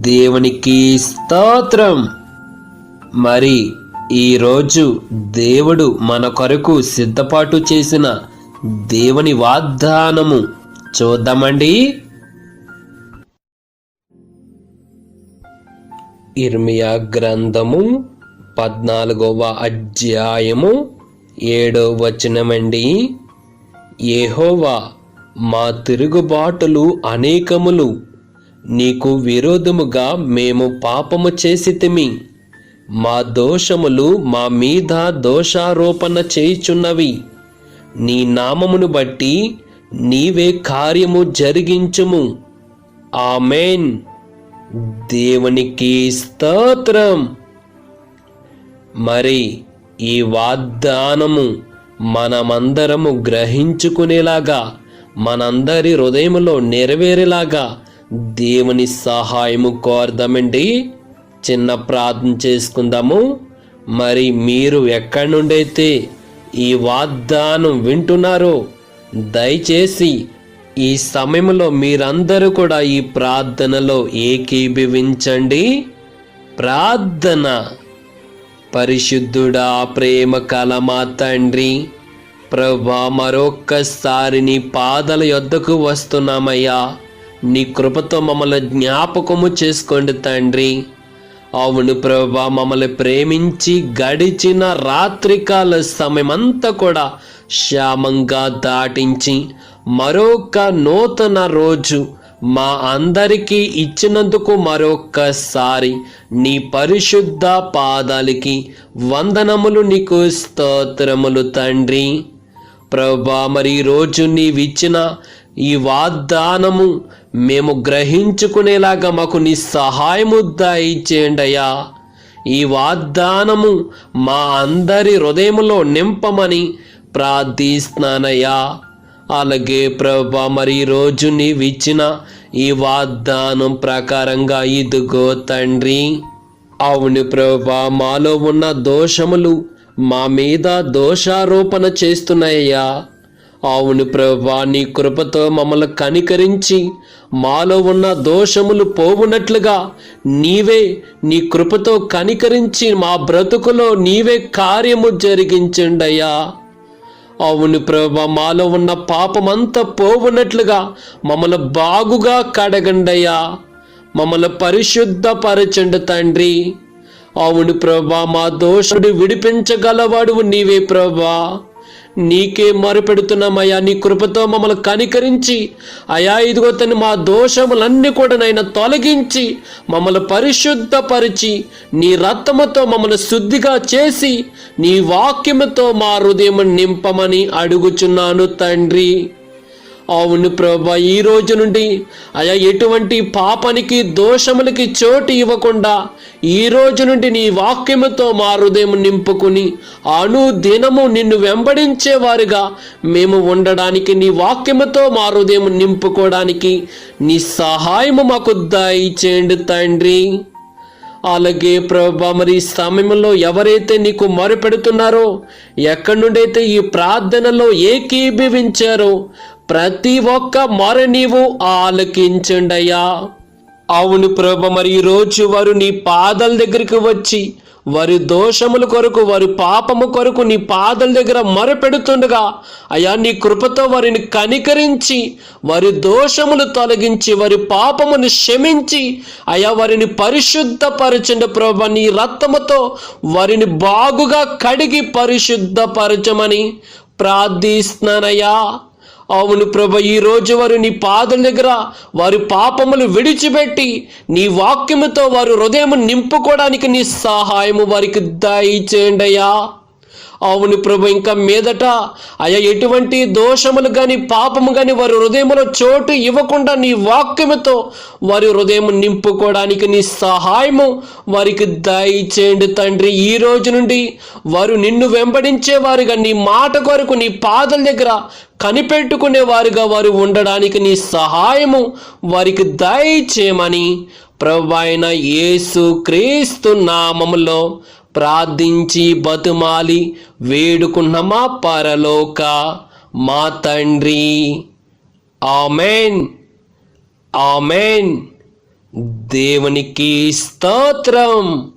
దేవునికి స్తోత్రం. మరి ఈరోజు దేవుడు మన కొరకు సిద్ధపాటు చేసిన దేవుని వాగ్దానము చూద్దామండి. ఇర్మియా గ్రంథము పద్నాలుగవ అధ్యాయము ఏడో వచనమండి. ఏహోవా మా తిరుగుబాటులు అనేకములు నీకు విరోధముగా మేము పాపము చేసితిమి. మా దోషములు మా మీద దోషారోపణ చేయుచున్నవి. నీ నామమును బట్టి నీవే కార్యము జరిగించుము. ఆమెన్. దేవునికి స్తోత్రం. మరి ఈ వాగ్దానము మనమందరము గ్రహించుకునేలాగా మనందరి హృదయములో నెరవేరేలాగా దేవుని సహాయము కోరదామండి. చిన్న ప్రార్థన చేసుకుందాము. మరి మీరు ఎక్కడి నుండైతే ఈ వాగ్దానం వింటున్నారో దయచేసి ఈ సమయంలో మీరందరూ కూడా ఈ ప్రార్థనలో ఏకీభవించండి. ప్రార్థన. పరిశుద్ధుడా ప్రేమ కలమా తండ్రి. ప్రభా మరొక్కసారి నీ పాదల యొద్దకు వస్తున్నామయ్యా. నీ కృపతో మమ్మల్ని జ్ఞాపకము చేసుకోండి తండ్రి. అవును ప్రభా మమ్మల్ని ప్రేమించి గడిచిన రాత్రికాల సమయమంతా కూడా శ్యామంగా దాటించి మరొక నూతన రోజు మా అందరికీ ఇచ్చినందుకు మరొక్కసారి నీ పరిశుద్ధ పాదాలకి వందనములు నీకు స్తోత్రములు తండ్రి. ప్రభా మరి రోజు నీవిచ్చిన ఈ వాగ్దానము మేము గ్రహించుకునేలాగా మాకు నీ సహాయము దయచేయండి అయ్యా ఈ వాగ్దానము మా అందరి హృదయములో నింపమని ప్రార్థిస్తున్నానయ్యా. అలాగే ప్రభా మరి రోజు నీవిచ్చిన ఈ వాగ్దానం ప్రకారంగా ఇదిగో తండ్రి అవును ప్రభా మాలో ఉన్న దోషములు మా మీద దోషారోపణ చేస్తున్నాయ్యా. అవును ప్రభా నీ కృపతో మమ్మల్ని కనికరించి మాలో ఉన్న దోషములు పోవునట్లుగా నీవే నీ కృపతో కనికరించి మా బ్రతుకులో నీవే కార్యము జరిగించండయ్యా. అవును ప్రభా మాలో ఉన్న పాపమంతా పోవునట్లుగా మమ్మల్ని బాగుగా కడగండయ్యా. మమ్మల్ని పరిశుద్ధపరచండి తండ్రి. అవును ప్రభా మా దోషుడు విడిపించగలవాడు నీవే ప్రభా. నీకే మొరపెడుతున్నామయ్యా. నీ కృపతో మమ్మల్ని కనికరించి అయా ఇదిగో తను మా దోషములన్నీ కూడా నైనా తొలగించి మమ్మల్ని పరిశుద్ధపరిచి నీ రత్నముతో మమ్మల్ని శుద్ధిగా చేసి నీ వాక్యముతో మా హృదయం నింపమని అడుగుచున్నాను తండ్రి. అవును ప్రభా ఈ రోజు నుండి అయా ఎటువంటి పాపానికి దోషములకి చోటు ఇవ్వకుండా ఈ రోజు నుండి నీ వాక్యముతో మా హృదయం నింపుకుని అనుదినము నిన్ను వెంబడించేవారుగా మేము ఉండడానికి నీ వాక్యముతో మా హృదయం నింపుకోవడానికి నీ సహాయము మాకు దయచేయండి తండ్రి. అలాగే ప్రభా మరి సమయంలో ఎవరైతే నీకు మొరపెడుతున్నారో ఎక్కడి నుండైతే ఈ ప్రార్థనలో ఏకీభవించారో ప్రతి ఒక్క మొర నీవు ఆలకించండయ్యా. అవును ప్రభ మరి ఈరోజు రోజు వారు నీ పాదల దగ్గరికి వచ్చి వారి దోషముల కొరకు వారి పాపము కొరకు నీ పాదల దగ్గర మొరపెడుతుండగా అయా నీ కృపతో వారిని కనికరించి వారి దోషములు తొలగించి వారి పాపమును క్షమించి అయా వారిని పరిశుద్ధపరచండి ప్రభా నీ రక్తముతో వారిని బాగుగా కడిగి పరిశుద్ధపరచమని ప్రార్థిస్తున్నానయ్యా. అవును ప్రభ ఈ రోజు వారు నీ పాదల దగ్గర వారి పాపములు విడిచిపెట్టి నీ వాక్యముతో వారు హృదయం నింపుకోవడానికి నీ సహాయము వారికి దయచేయండి అయ్యా. అవును ప్రభు ఇంకా మీదట అయ్యా ఎటువంటి దోషములు కానీ పాపము కానీ వారి హృదయములో చోటు ఇవ్వకుండా నీ వాక్యముతో వారి హృదయం నింపుకోవడానికి నీ సహాయము వారికి దయచేయండి తండ్రి. ఈ రోజు నుండి వారు నిన్ను వెంబడించే వారుగా నీ మాట కొరకు నీ పాదల దగ్గర కనిపెట్టుకునే వారుగా వారు ఉండడానికి నీ సహాయము వారికి దయచేయమని ప్రభు ఆయన యేసు క్రీస్తు నామములో ప్రార్థించి బతుమాలి వేడుకున్న మా పరలోక మా తండ్రి. ఆమెన్. ఆమెన్. దేవునికి స్తోత్రం.